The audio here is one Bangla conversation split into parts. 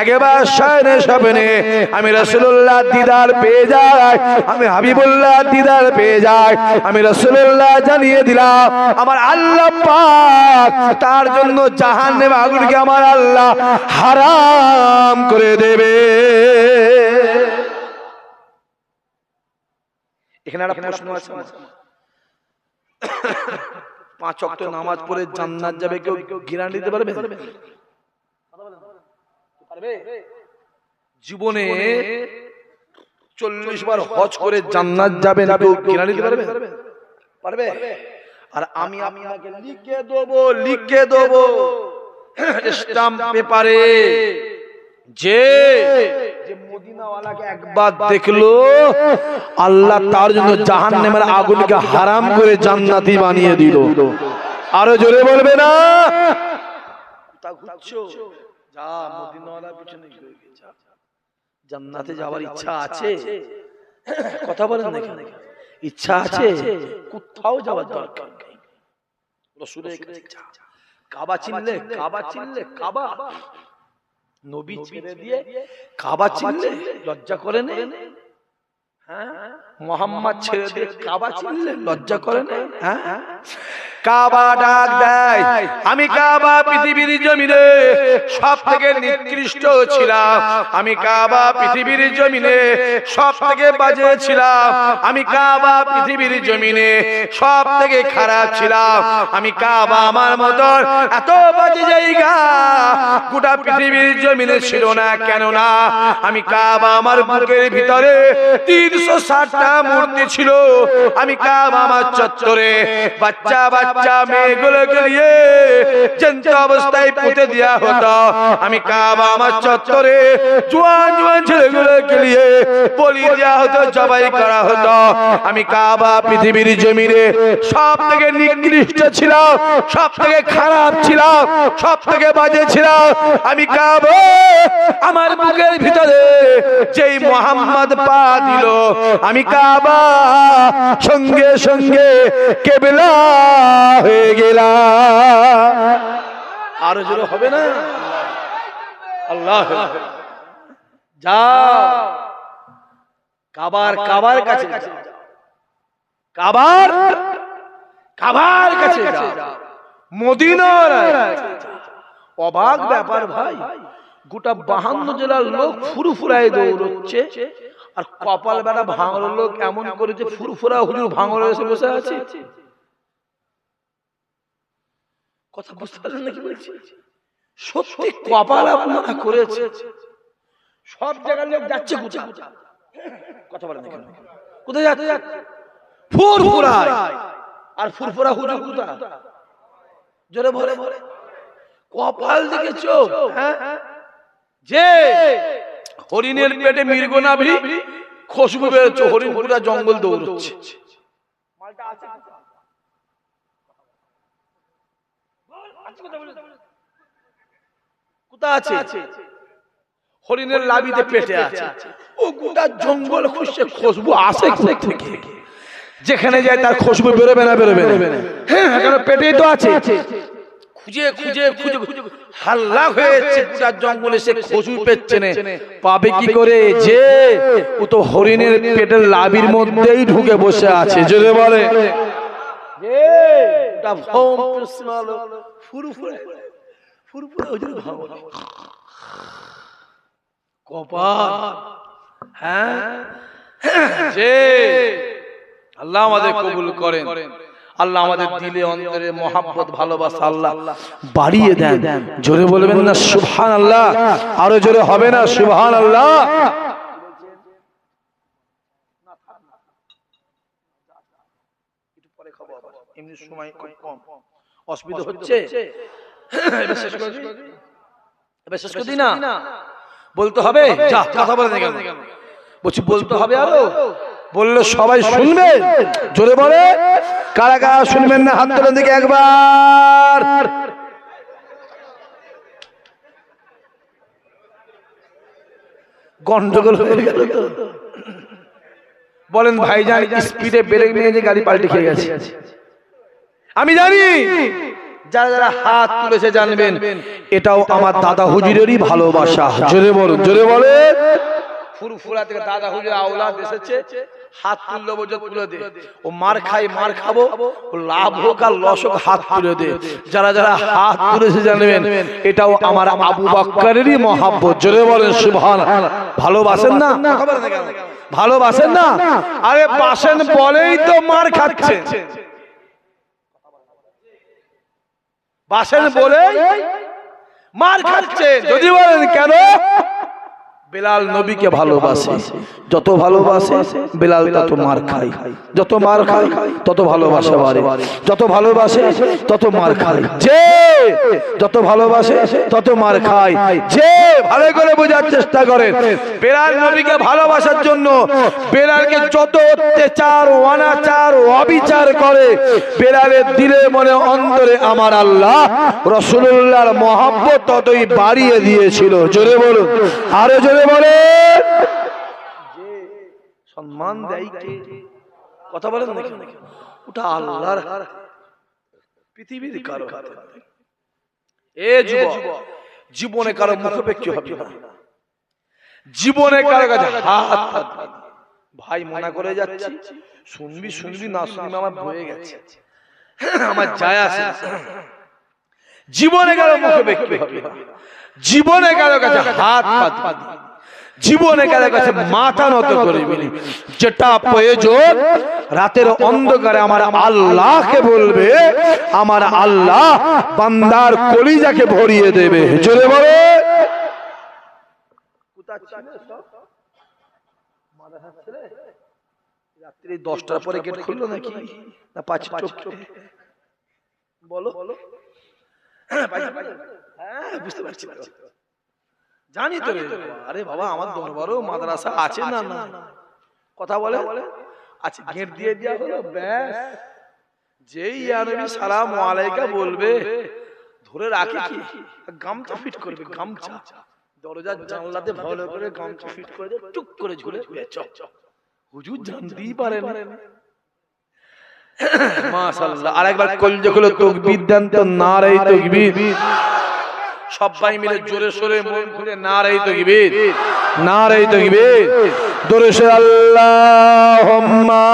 একেবারে আমি রাসূলুল্লাহ দিদার পেয়ে যাই, আমি হাবিবুল্লাহ দিদার পেয়ে যাই, আমি রাসূলুল্লাহ জানিয়ে দিলাম, আমার আল্লাহ তার জন্য জাহান্নামে আগুনকে আমার আল্লাহ হারাম করে দেবে এখানে একটা প্রশ্ন আছে। পাঁচ অক্ট নামাজ পড়ে জান্নাত যাবে কেউ গ্যারান্টি দিতে পারবে? জীবনে চল্লিশ বার হজ করে জান্নাত যাবে না কেউ গ্যারান্টি দিতে পারবে? পারবে। আর আমি আপনাকে লিখে দেবো লিখে দেবো। স্টাম্প পেপারে যে যে মদিনাওয়ালাকে একবার দেখল আল্লাহ তার জন্য জাহান্নামের আগুনকে হারাম করে জান্নাতি বানিয়ে দিল। আরও জোরে বলবে না? তা ঘুরছো? যা মদিনাওয়ালার পিছনে যা। জান্নাতে যাওয়ার ইচ্ছা আছে? কথা বলেন না ইচ্ছা আছে? কোথাও যাওয়ার দরকার নেই। রসুলের কাছে কাবা চিনলে কাবা চিনলে কাবা। নবী ছেড়ে দিয়ে কাবা চিনলে লজ্জা করে নে। হ্যাঁ? মোহাম্মদ ছেড়ে দিয়ে কাবা চিনলে লজ্জা করে নে? হ্যাঁ? কাবা ডাক দেয় আমি কাবা পৃথিবীর জমিনে সব থেকে নিকৃষ্ট ছিলাম। আমি কাবা পৃথিবীর জমিনে সব থেকে বাজে ছিলাম। আমি কাবা পৃথিবীর জমিনে সব থেকে খারাপ ছিলাম। আমি কাবা আমার মতন এত বাজে জায়গা। গোটা পৃথিবীর জমিনে ছিল না কেন না আমি কাবা আমার বুকের ভিতরে তিনশো ষাটটা মূর্তি ছিল। আমি কাবা, আমার চত্বরে বাচ্চা বাচ্চা মেয়েগুলোকে নিয়ে চিন্ত অবস্থায় পুঁতে দেওয়া হতো। আমি কাবা, আমার চত্বরে জোয়ান জোয়ান ছেলেগুলোকে নিয়ে বলি দেওয়া হতো, জবাই করা হতো। আমি কাবা পৃথিবীর জমিনে সব থেকে নিকৃষ্ট ছিলাম সব থেকে খারাপ ছিলাম সব থেকে বাজে ছিলাম। আমি কাবা, আমার বুকের ভিতরে যেই মোহাম্মদ পা দিল, আমি কাবা সঙ্গে সঙ্গে কেবলা হয়ে গেলাম আরও জোরে হবে না? আল্লাহ। যা কাবার কাবার কাছে কাবার কাবার কাছে মদিনার অবাক ব্যাপার ভাই, গোটা বাহান্ন জেলার লোক ফুরফুরায় দৌড়চ্ছে। আর কপাল বেড়া ভাঙর লোক এমন করেছে ফুরফুরা হুজুর ভাঙর এসে বসে আছে। কথা বুঝতে পারলেন নাকি বলছি? সত্যি কপাল আপনারা করেছে। সব জায়গার লোক যাচ্ছে কোথায়? কথা বলেন কেন? কোথায় যাচ্ছে? ফুরফুরায়। আর ফুরফুরা হুজুর কোথায়? জোরে ভরে ভরে কপাল দিকে চোখ হ্যাঁ? যে হরিণের পেটে মৃগনাভি খুশবু বেরোচ্ছে হরিণ পুরা জঙ্গল দৌড়চ্ছে। কোথা আছে? হরিণের লাবিতে পেটে আছে। ও গোটা জঙ্গল খুঁজছে খুশবু আসে কোথা থেকে? যেখানে যায় তার খুশবু বেরোবে না বেরোবে না। হ্যাঁ কেন পেটেই তো আছে। খুঁজে খুঁজে খুঁজে হাল্লা হয়েছে গোটা জঙ্গলে সে খুশবু পেচ্ছে না। পাবে কি করে? যে ও তো হরিণের পেটের লাবির মধ্যেই ঢুকে বসে আছে যদি বলে। কপাল। হ্যাঁ? যে আল্লাহ আমাদের কবুল করেন। আল্লাহ আমাদের দিলে অন্তরে মহাব্বত ভালোবাসা আল্লাহ বাড়িয়ে দেন। জোরে বলবেন না সুবহান আল্লাহ। আরও জোরে হবে না সুবহান আল্লাহ এমনি সময় খুব কম। অসুবিধা হচ্ছে? এবার শেষ করে দিই? এবার শেষ করে দিই না? বলতে হবে? যা কথা বলে বলছি বলতে হবে আরও? বললে সবাই শুনবে? জোরে বলে? কারা কারা শুনবেন না? হাত তোলেন দিকে একবার। গন্ডগোল হয়ে গেল তো। বলেন ভাইজান স্পিডে ব্রেক নিয়ে যে গাড়ি পাল্টে খেয়ে গেছে। আমি জানি যারা যারা হাত তুলেছে জানবেন এটাও আমার দাদা হুজুরেরই ভালোবাসা। জোরে বলুন জোরে বলে। ফুরফুরা থেকে দাদা হুজুর আওলাদ এসেছে। হাত তুললে বোঝো তুলে দে। ও মার খাই মার খাব। লাভ হোক আর লস হোক হাত তুলে দে। যারা যারা হাত তুলেছে জানবেন এটাও আমার আবু বাক্কারেরই মহাব্বত। জোরে বলেন সুবহান। ভালোবাসেন না? ভালোবাসেন না। আরে বাসেন বলেই তো মার খাচ্ছে। বাসেন বলে মার খাচ্ছে। যদি বলেন কেন? বেলাল নবীকে ভালোবাসে। যত ভালোবাসে বেলাল তত মার খায়। যত মার খায় তত ভালোবাসা বাড়ে যত ভালোবাসে তত মার খায়। যে যত ভালোবাসে তত মার খায়। যে ভালো করে বোঝার চেষ্টা করেন। বেলাল নবীকে ভালোবাসার জন্য বেলালকে যত অত্যাচার অনাচার অবিচার করে বেলালের দিলে মনে অন্তরে আমার আল্লাহ রসুল্লাহর মহাব্বত ততই বাড়িয়ে দিয়েছিল। জোরে বলুন। আরও জোরে বলে। সম্মান দেয় কে? কথা বলেন নাকি? ওটা আল্লাহর পৃথিবীর কারও হাতে। এ যুবক জীবনে কারও মুখপেক্ষী হবে না। জীবনে কারও কাছে হাত ভাই মনে করে যাচ্ছি। শুনবি শুনবি না শুনবি আমার বয়ে গেছে। আমার যায় আসে জীবনে কারও মুখে ব্যক্তি হবে না। জীবনে কারও কাছে হাত পাতবি না। জীবনে কারও কাছে মাথা নত করবি। যেটা প্রয়োজন রাতের অন্ধকারে আমার আল্লাহকে বলবে আমার আল্লাহ বান্দার কলিজাকে ভরিয়ে দেবে। জোরে বলে। রাত্রি দশটার পরে গেট খুললো নাকি? না পাঁচ বলো। বলো। হ্যাঁ বুঝতে পারছি। না। জানি তো রে আরে বাবা আমার দরবারও মাদ্রাসা আছে না না? কথা বলে? আচ্ছা গেট দিয়ে দেওয়া হলো ব্যাস। যেই ইয়ানবী সালাম আলাইকা বলবে ধরে রাখে কি? গামছা ফিট করবে গামছা। দরজার জানলাতে ভালো করে গামছা ফিট করে দিয়ে টুক করে ঝুলে ঝুলে চপ হুজুর জানতেই পারে না মাশাআল্লাহ আরেকবার কলজে খুলে তাকবীর দেন তো নারে তাকবীর। সবাই মিলে জোরে সোরে মন খুলে নারে তাকবীর। নারে তাকবীর। জোরে সোরে আল্লাহুম্মা।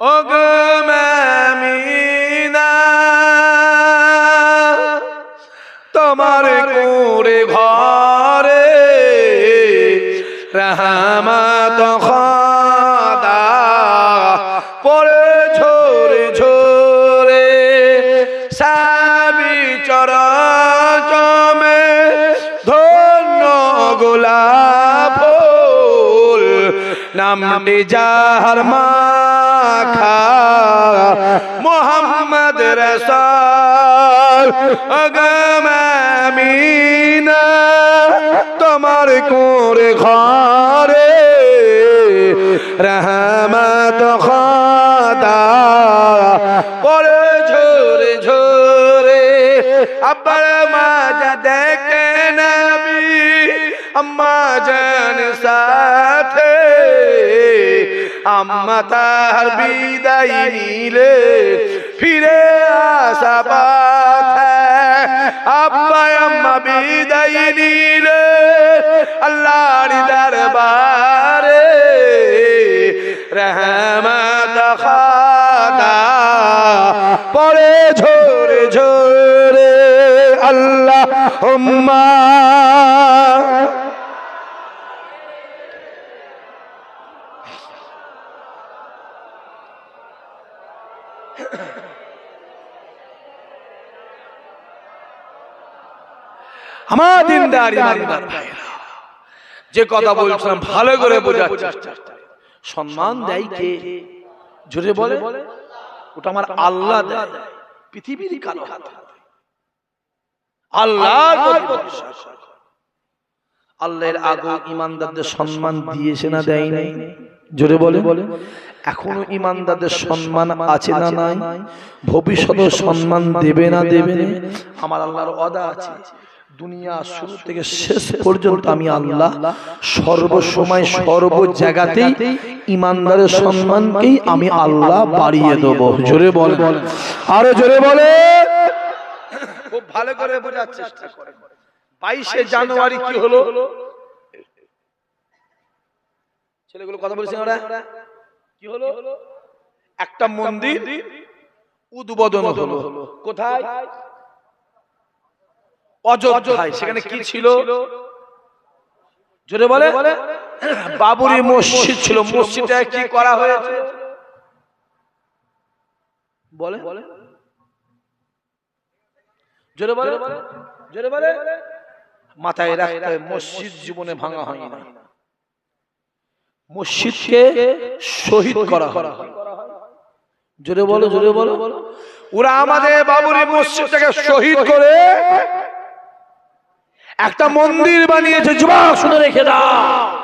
অগমামিনা নামটি যাহার মাখা, মোহাম্মদ রসাল। অগমামিনা তোমার কোরে ঘরে রহমত খদা। পরে ঝোরে ঝোরে আবার মাজা দেখে নবী, আম্মা জান সাথে আম্মা তার বিদায় নিলে ফিরে আসা আব্বা আম্মা বিদায় নিলে আল্লাহর দরবারে রহমত খাদা পরে ঝোরে ঝোরে আল্লাহ আমার দিনদার ইমানদার যে কথা বলছিলাম ভালো করে বোঝার চেষ্টা। সম্মান দেয় কে? জোরে বলে? ওটা আমার আল্লাহ দেয়। পৃথিবীর হাত। আল্লাহর আল্লাহর আগো ইমানদারদের সম্মান দিয়েছে না দেয় নাই জোরে বলে? বলে? এখনও ইমানদারদের সম্মান আছে না নাই? ভবিষ্যতে সম্মান দেবে না দেবে আমার আল্লাহর অদা আছে। দুনিয়া শুরু থেকে শেষ পর্যন্ত আমি আল্লাহ সর্বসময় সর্ব জায়গাতেই ইমানদারের সম্মানকেই আমি আল্লাহ বাড়িয়ে দেব। জোরে বল আরও জোরে বলে খুব ভালো করে বোঝার চেষ্টা করে বাইশে জানুয়ারি কি হলো? ছেলেগুলো কথা বলছেন ওরা? কি হলো? একটা মন্দির উদ্বোধন হলো। কোথায়? অযোধ্যায়। সেখানে কি ছিল? জোরে বলে? বাবুরি মসজিদ ছিল। মসজিদে কি করা হয়েছে? বলে? জোরে বলে? জোরে বলে? মাথায় রাখতে হবে, মসজিদ জীবনে ভাঙা হয়নি। মসজিদকে শহীদ করা হয় জোরে বলো জোরে বলো? ওরা আমাদের বাবুরি মসজিদটাকে শহীদ করে একটা মন্দির বানিয়েছে যুবক! শুনে রেখে দাও।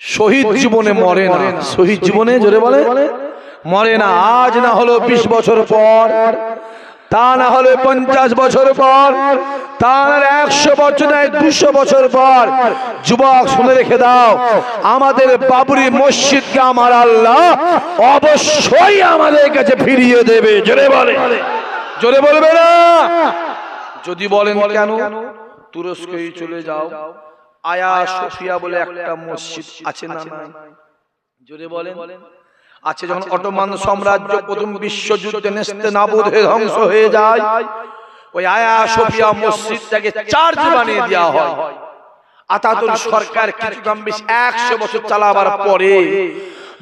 শহীদ জীবনে মরে না। শহীদ জীবনে জোরে বলে মরে না। আজ না হলো বিশ বছর পর। তা না হলে পঞ্চাশ বছর পর। তার একশো বছর নয় দুশো বছর পর। যুবক শুনে রেখে দাও। আমাদের বাবুরি মসজিদকে আমার আল্লাহ অবশ্যই আমাদের কাছে ফিরিয়ে দেবে। জোরে বলে। জোরে বলবে না? যদি বলেন কেন? তুরস্কই চলে যাও। আয়া সোফিয়া বলে একটা মসজিদ আছে না নাই? জোরে বলেন। আছে যখন অটোমান সাম্রাজ্য প্রথম বিশ্বযুদ্ধে নেস্তে নাবুদ হয়ে ধ্বংস হয়ে যায়। ওই আয়া সোফিয়া মসজিদটাকে চার্জ বানিয়ে দেওয়া হয়। আতাতুল সরকার কিছু দাম বেশি একশো বছর চালাবার পরে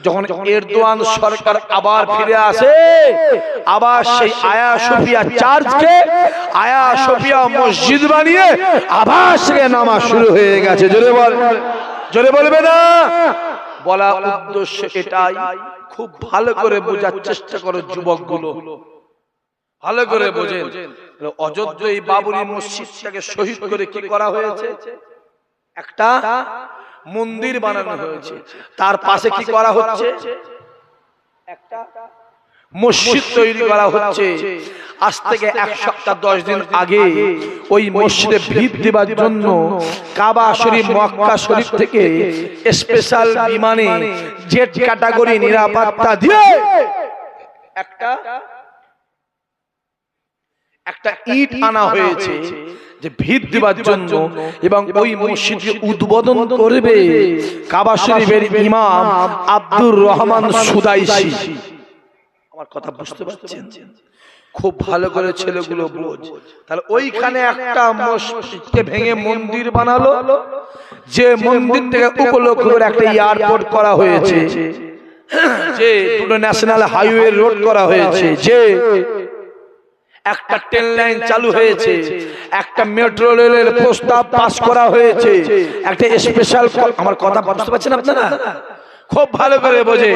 যখন এরদোয়ান সরকার আবার ফিরে আসে আবার সেই আয়া সোফিয়া চার্চকে আয়া সোফিয়া মসজিদ বানিয়ে আবার সেখানে নামাজ শুরু হয়ে গেছে। জোরে বল জোরে বলবে না? বলা উদ্দেশ্য এটাই খুব ভালো করে বোঝার চেষ্টা করো যুবকগুলো। ভালো করে বোঝেন। অযোধ্যা এই বাবুরি মসজিদটাকে শহীদ করে কি করা হয়েছে? একটা মন্দির বানানো হয়েছে। তার পাশে কি করা হচ্ছে? একটা মসজিদ তৈরি করা হচ্ছে। আজ থেকে এক সপ্তাহ দশ দিন আগে ওই মসজিদে ভিত দেবার জন্য কাবা শরীফ মক্কা শরীফ থেকে স্পেশাল বিমানে জেট ক্যাটাগরি নিরাপত্তা দিয়ে একটা একটা ইট আনা হয়েছে। যে ভিত দেবার জন্য এবং ওই মসজিদকে উদ্বোধন করবে কাবা শরীফের ইমাম আব্দুর রহমান সুদাইসি আমার কথা বুঝতে পারছেন? খুব ভালো করে ছেলেগুলো বোঝ। তাহলে ওইখানে একটা মসজিদকে ভেঙে মন্দির বানালো যে মন্দির থেকে উপলক্ষ করে একটা এয়ারপোর্ট করা হয়েছে। যে দুটো ন্যাশনাল হাইওয়ে রোড করা হয়েছে। যে একটা ট্রেন লাইন চালু হয়েছে একটা মেট্রো রেলের প্রস্তাব পাস করা হয়েছে একটা স্পেশাল আমার কথা বুঝতে পারছেন আপনারা? খুব ভালো করে বোঝে।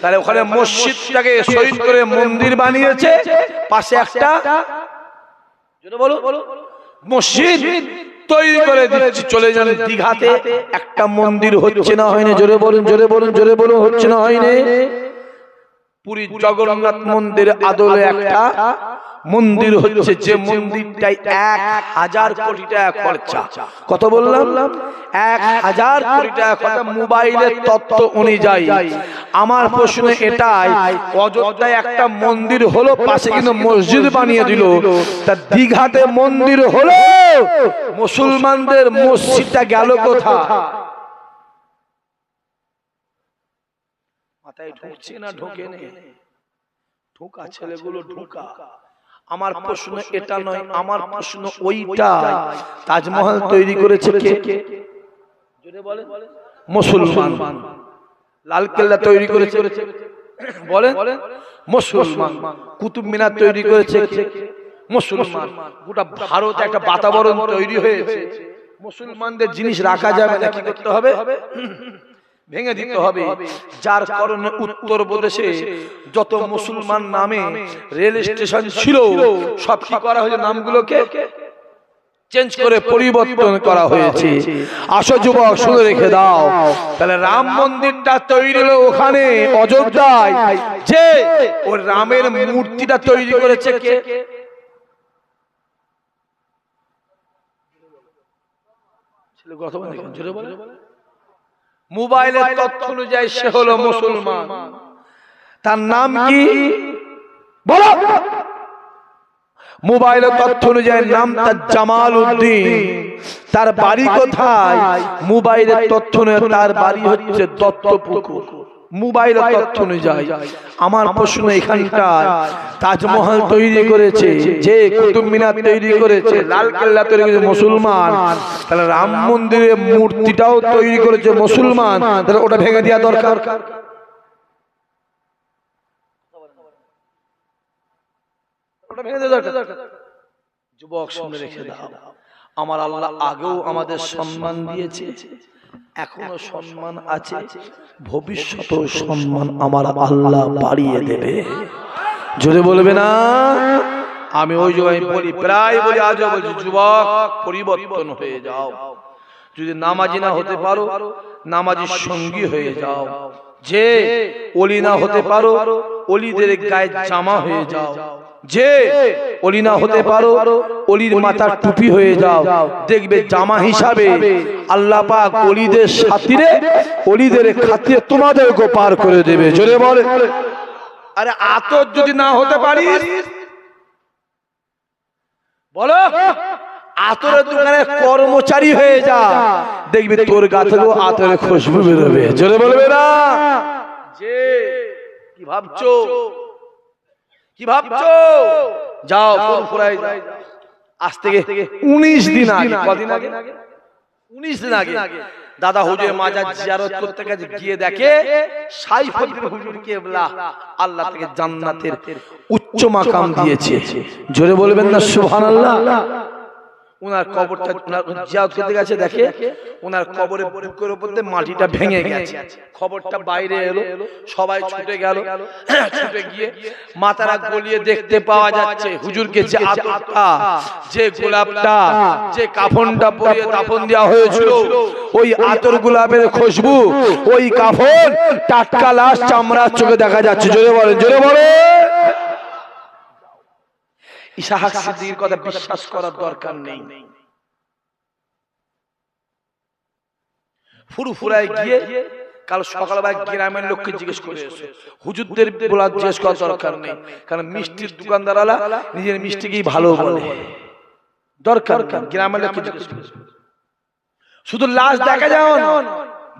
তাহলে ওখানে মসজিদটাকে শহীদ করে মন্দির বানিয়েছে। পাশে একটা বলো মসজিদ তৈরি করে দিচ্ছি। চলে যান দিঘাতে। একটা মন্দির হচ্ছে না হয়নি। জোরে বলুন জোরে বলুন জোরে বলুন হচ্ছে না হয়নি। পুরী জগন্নাথ মন্দির আদলে একটা মন্দির হচ্ছে যে মন্দিরটাই এক হাজার কোটি টাকা খরচা। কত বললাম? এক হাজার কোটি টাকা খরচা। মোবাইলের তত্ত্ব অনুযায়ী। আমার প্রশ্ন এটাই। অযোধ্যায় একটা মন্দির হলো পাশে কিন্তু মসজিদ বানিয়ে দিল। তা দীঘাতে মন্দির হলো। মুসলমানদের মসজিদটা গেল কোথা মাথায় ঢুকছে না ঢোকে নেই ঢোকা ছেলেগুলো ঢোকা। আমার প্রশ্ন এটা নয় আমার প্রশ্ন ওইটা তাজমহল তৈরি করেছে কে? মুসলমান। লালকেল্লা তৈরি করেছে। বলে মুসলমান। কুতুব মিনার তৈরি করেছে? মুসলমান। গোটা ভারত একটা বাতাবরণ তৈরি হয়েছে। মুসলমানদের জিনিস রাখা যাবে না কি করতে হবে? ভেঙে দিতে হবে। যার কারণে উত্তর প্রদেশে যত মুসলমান নামে রেল স্টেশন ছিল সব কি করা হয়েছে নামগুলোকে? চেঞ্জ করে পরিবর্তন করা হয়েছে। আসো যুবক শুনে রেখে দাও। তাহলে রাম মন্দিরটা তৈরি হলো ওখানে অযোধ্যায়। যে ও রামের মূর্তিটা তৈরি করেছে কে? ছেলে কথা বলে। জোরে বলে। মোবাইলের তথ্য অনুযায়ী সে হলো মুসলমান। তার নাম কি? বলো। মোবাইলের তথ্য অনুযায়ী নাম তার জামাল উদ্দিন তার বাড়ি কোথায়? মোবাইলের তথ্য অনুযায়ী তার বাড়ি হচ্ছে দত্তপুকুর। মোবাইলের তথ্য অনুযায়ী আমার প্রশ্ন এখানকার তাজমহল তৈরি করেছে যে কুতুব মিনার তৈরি করেছে লাল কেল্লা তৈরি করেছে মুসলমান। তাহলে রাম মন্দিরের মূর্তিটাও তৈরি করেছে মুসলমান। তাহলে ওটা ভেঙে দেওয়া দরকার। ওটা ভেঙে দেওয়া দরকার? যুবক শুনে রেখে দাও। আমার আল্লাহ আগেও আমাদের সম্মান দিয়েছে। এখনও সম্মান আছে। ভবিষ্যতেও সম্মান আমার আল্লাহ বাড়িয়ে দেবে। জোরে বলবে না? আমি ওই জন্য বলি প্রায় বলি আজও বলছি যুবক পরিবর্তন হয়ে যাও। যদি নামাজি না হতে পারো নামাজির সঙ্গী হয়ে যাও। যে অলি না হতে পারো অলিদের গায়ে জামা হয়ে যাও। যে অলি না হতে পারো অলির মাথার টুপি হয়ে যাও। দেখবে জামা হিসাবে আল্লাহ পাক অলিদের সাথীরে অলিদের খাতিরে তোমাদেরকে পার করে দেবে। জোরে বলে। আরে আতর যদি না হতে পারিস বলো। আতরের দোকানে কর্মচারী হয়ে যা। দেখবি তোর গা থেকেও খুশবু বেরোবে। জোরে বলবে না। যে কি ভাবছ? কি ভাবছ? যাও আজ থেকে উনিশ দিন আগে। কদিন আগে। উনিশ দিন আগে। দাদা হুজুর মাজার জিয়ারত করতে গেছে গিয়ে দেখে সাইফুদ্দিন হুজুর কেবলা আল্লাহ থেকে জান্নাতের উচ্চ মাকাম দিয়েছে। জোরে বলবেন না সুবহানাল্লাহ। ওনার কবরটা ওনার জিয়ারত করতে গেছে দেখে ওনার কবরের বুকের উপর দিয়ে মাটিটা ভেঙে গেছে। খবরটা বাইরে এলো সবাই ছুটে গেল ছুটে গিয়ে মাথারা গলিয়ে দেখতে পাওয়া যাচ্ছে হুজুরকে যে আতরটা যে গোলাপটা যে কাফনটা পরিয়ে দাফন দেওয়া হয়েছিল ওই আতর গোলাপের খুশবু ওই কাফন টাটকা লাশ চামড়ার চোখে দেখা যাচ্ছে। জোরে বলে জোরে বলে ইসাহাক সিদ্দিকীর কথা বিশ্বাস করার দরকার নেই। ফুরফুরায় গিয়ে কাল সকালবেলা গ্রামের লোককে জিজ্ঞেস করে এসো হুজুরদের বলার জিজ্ঞেস করার দরকার নেই। কারণ মিষ্টির দোকানদার নিজের মিষ্টিকেই ভালো বলে। দরকার গ্রামের লোককে জিজ্ঞেস করে শুধু লাশ দেখা যাও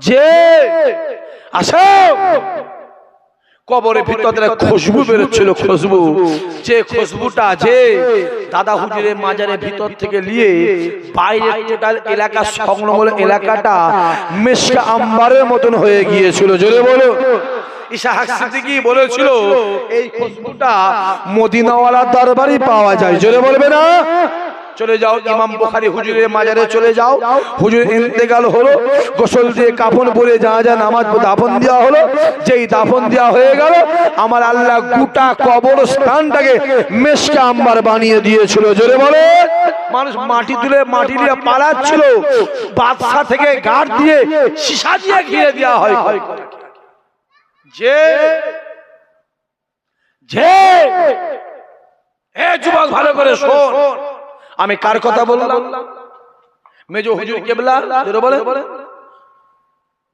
যে আসো। কবরের ভিতরে খুশবু বেরোচ্ছিল খুশবু। যে খুশবুটা যে দাদা হুজুরের মাজারের ভিতর থেকে নিয়ে বাইরে টোটাল এলাকা সংলগ্ন এলাকাটা মেশকা আম্বারের মতন হয়ে গিয়েছিল। জোরে বলো। সিদ্দিকী বলেছিল এই খুশবুটা মদিনাওয়ালার দরবারই পাওয়া যায়। জোরে বলবে না? চলে যাও ইমাম বুখারী হুজুরের মাজারে চলে যাও। হুজুর ইন্তেকাল হলো গোসল দিয়ে কাফন পরে যা যা নামাজ দাফন দেওয়া হলো যেই দাফন দেওয়া হয়ে গেল আমার আল্লাহ গোটা কবর স্থানটাকে মেশকা আম্বার বানিয়ে দিয়েছিল জোরে বলে। মানুষ মাটি তুলে মাটি দিয়ে পালাচ্ছিল বাদশা থেকে গাঢ় দিয়ে সীসা দিয়ে ঘিরে দেওয়া হয়। যে যে এ যুবক ভালো করে শোন। আমি কার কথা বললাম? মেজো হুজুর কেবলা? বলে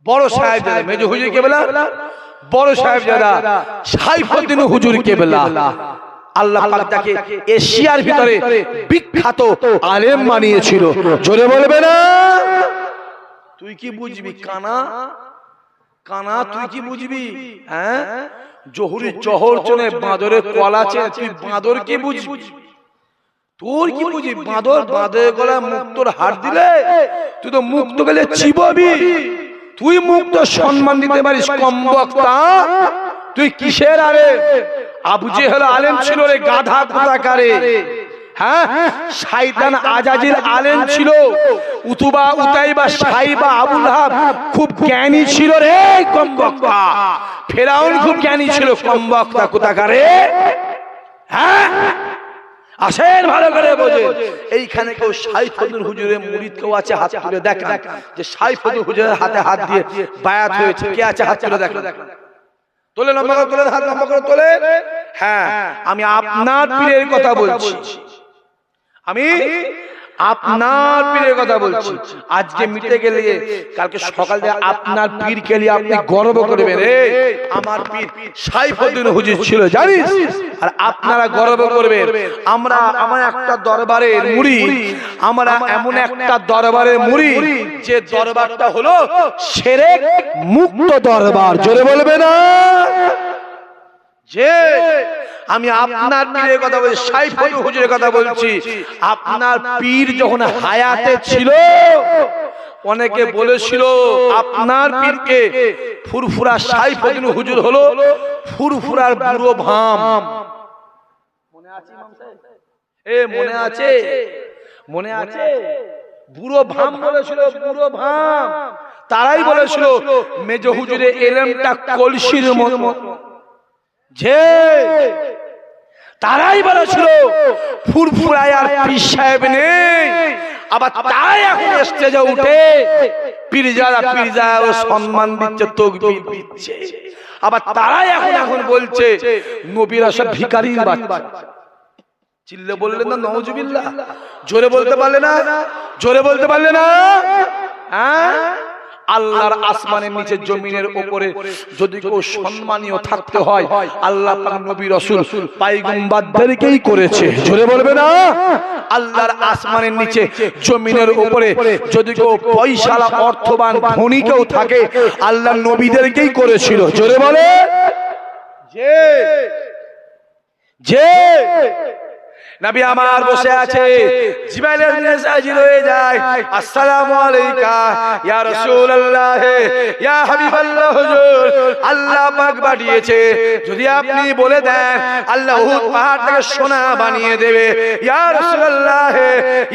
বড় সাহেব দাদা মেজো হুজুর কেবলা? বড় সাহেব দাদা সাইফুদ্দিন হুজুর কেবলা। আল্লাহ পাক তাকে এশিয়ার ভিতরে বিখ্যাত আলেম বানিয়েছিল। জোরে বলবে না? তুই কি বুঝবি কানা? কানা তুই কি বুঝবি? হ্যাঁ? জহুরি চহর চনে বাঁদরের কলাচে তুই বাঁদর কি বুঝবি? তোর কি বুঝি বাঁদর বাঁধে গলা মুক্তর হার দিলে তুই তো মুক্ত গেলে চিববি তুই মুক্ত সম্মান দিতে পারিস কম বক্তা তুই কিসের আরে? আবু জেহেল আলেম ছিল রে গাধা কোথাকারে? হ্যাঁ? শাইতান আজাজির আলেম ছিল। উতুবা উতাইবা সাইবা আবুল হাব খুব জ্ঞানী ছিল রে কম বক্তা ফেরাউন খুব জ্ঞানী ছিল কম বক্তা কোথাকারে? হ্যাঁ? আসেন ভালো করে বোঝে এইখানে কেউ সাইফুদ্দিন হুজুরের মুরিদ কেউ আছে হাত তুলে দেখ যে সাইফুদ্দিন হুজুরের হাতে হাত দিয়ে বায়াত হয়েছে কে আছে হাত তুলে দেখ তোলে লম্বা করে তোলে হাত লম্বা করে তোলে। হ্যাঁ আমি আপনার পীরের কথা বলছি। আমি আপনার পীরের কথা বলছি। আজকে মিটে গেলে কালকে সকাল আপনার পীরকে নিয়ে আপনি গর্ব করবেন। রে আমার পীর সাইফুদ্দিন হুজুর ছিল জানিস? আর আপনারা গর্ব করবেন। আমরা আমার একটা দরবারের মুড়ি। আমরা এমন একটা দরবারের মুড়ি। যে দরবারটা হলো সেরে মুক্ত দরবার। জোরে বলবে না? যে আমি আপনার পীরের কথা বলছি, সাইফুল হুজুরের কথা বলছি। আপনার পীর যখন হায়াতে ছিল, অনেকে বলেছিল, আপনার পীরকে ফুরফুরা সাইফ হুজুর হলো ফুরফুরার বুড়ো ভাম। মনে আছে? এ, মনে আছে? মনে আছে? বুড়ো ভাম বলেছিল, বুড়ো ভাম। তারাই বলেছিল, মেজ হুজুরে এলেমটা কলসির মতো। যে তারাই বলেছিল, ফুরফুরায় আর পীর সাহেব নেই। আবার তাই এখন স্টেজে উঠে পীরজারা পীরজারা সম্মান দিচ্ছে, তকবীর দিচ্ছে। আবার তারাই এখন এখন বলছে, নবীরা সব ভিখারির বাচ্চা। চিল্লে বললেন না, নওজুবিল্লাহ। জোরে বলতে পারলে না? জোরে বলতে পারলে না? হ্যাঁ? আল্লাহর আসমানের নিচে জমিনের উপরে যদি কেউ সম্মানীয় থাকতে হয় আল্লাহ নবী রাসূল পাইগম্বারদেরকেই করেছে। জোরে বলবে না? আল্লাহর আসমানের নিচে জমিনের উপরে যদি কেউ পয়সালা অর্থবান ধনী কেউ থাকে আল্লাহ নবীদেরকেই করেছিল। জোরে বলে? যে যে নবী আমার বসে আছে। জিবাইলের মেজাজি রয়ে যায়। আসসালামু আলাইকা ইয়া রাসূলুল্লাহ। ইয়া হাবিবাল্লাহ হুজুর। আল্লাহ পাক পাঠিয়েছে। যদি আপনি বলে দেন আল্লাহ উহুদ পাহাড় থেকে সোনা বানিয়ে দেবে। ইয়া রাসূলুল্লাহ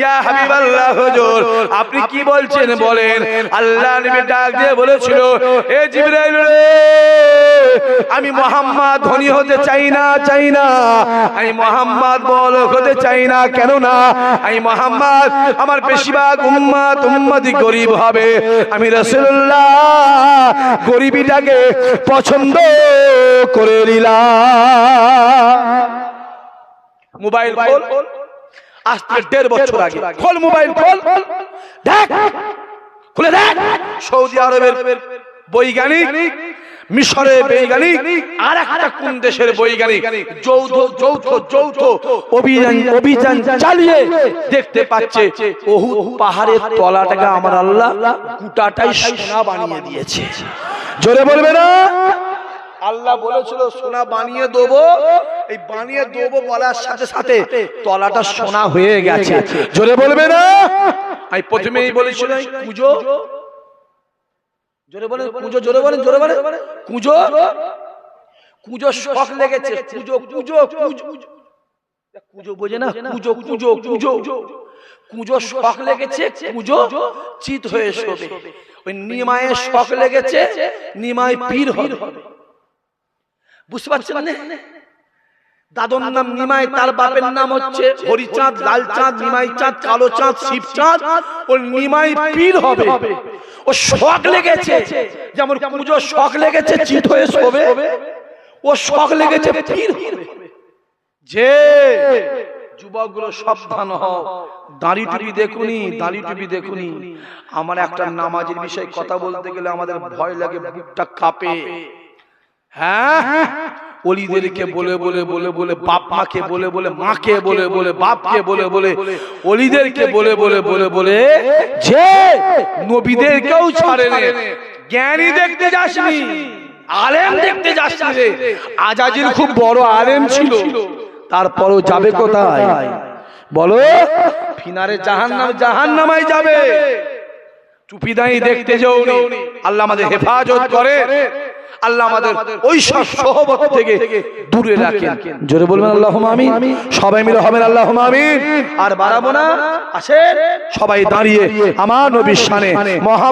ইয়া হাবিবাল্লাহ হুজুর। আপনি কি বলছেন বলেন। আল্লাহ নবী ডাক দিয়ে বলেছিল এ জিবরাইল রে আমি মোহাম্মদ ধনী হতে চাই না চাই না। আমি মোহাম্মদ বল হতে চাই না কেন না। আমি মোহাম্মদ আমার বেশিরভাগ উম্মত উম্মতি গরিব হবে। আমি রাসূলুল্লাহ গরিবিটাকে পছন্দ করে নিলাম। মোবাইল খোল। আজ থেকে দেড় বছর আগে। খোল মোবাইল খোল। দেখ। খুলে দেখ। সৌদি আরবের বৈজ্ঞানিক মিশরের বৈজ্ঞানিক আর একটা কোন দেশের বৈজ্ঞানিক যৌথ যৌথ যৌথ অভিযান অভিযান চালিয়ে দেখতে পাচ্ছে ওহু পাহাড়ের তলাটাকে আমার আল্লাহ গোটাটাই সোনা বানিয়ে দিয়েছে। জোরে বলবে না? আল্লাহ বলেছিল, সোনা বানিয়ে দেবো। এই বানিয়ে দেবো বলার সাথে সাথে তলাটা সোনা হয়ে গেছে। জোরে বলবে না? আমি প্রথমেই বলেছিলাম পুজো জোরে বলেন কুজো জোরে বলেন জোরে বলেন। কুজো? কুজো? শখ লেগেছে কুজো কুজো কুজো কুজো বোঝে না কুজো কুজো কুজো কুজো শখ লেগেছে কুজো চিত হয়ে শোবে। ওই নিমায়ের শখ লেগেছে নিমায় পীর হবে। বুঝতে পারছেন না? দাদর নাম নিমাই তার বাপের নাম হচ্ছে হরিচাঁদ লালচাঁদ নিমাই চাঁদ কালো চাঁদ শিবচাঁদ ও নিমাই পীর হবে। ও শখ লেগেছে যেমন পুজো শখ লেগেছে চিত হয়ে শোবে। ও শখ লেগেছে পীর হবে। যে যুবকগুলো সাবধান হও। দাড়ি টুপি দেখুনি দাড়ি টুপি দেখুনি। আমার একটা নামাজের বিষয়ে কথা বলতে গেলে আমাদের ভয় লাগে বুকটা কাঁপে। হ্যাঁ? অলিদেরকে বলে বলে বলে বলে বাপ মাকে বলে বলে মাকে বলে বলে বাপকে বলে বলে অলিদেরকে বলে বলে বলে বলে যে নবীদেরকেও ছাড়ে নে জ্ঞানী দেখতে যাসনি আলেম দেখতে যাসনি রে আজাজির খুব বড় আলেম ছিল তারপরও যাবে কোথায় বলো ফিনারে জাহান্নাম জাহান্নামাই যাবে চুপিদাই দেখতে যাও আল্লাহ আমাদের হেফাজত করে। আল্লাহ আমাদের ওই সব সহবত থেকে দূরে রাখেন। জোরে বলবেন আল্লাহ সবাই মিলে হবেন আল্লাহ আমি আর বাড়াবো না আসে সবাই দাঁড়িয়ে আমার নবীর সানে মহা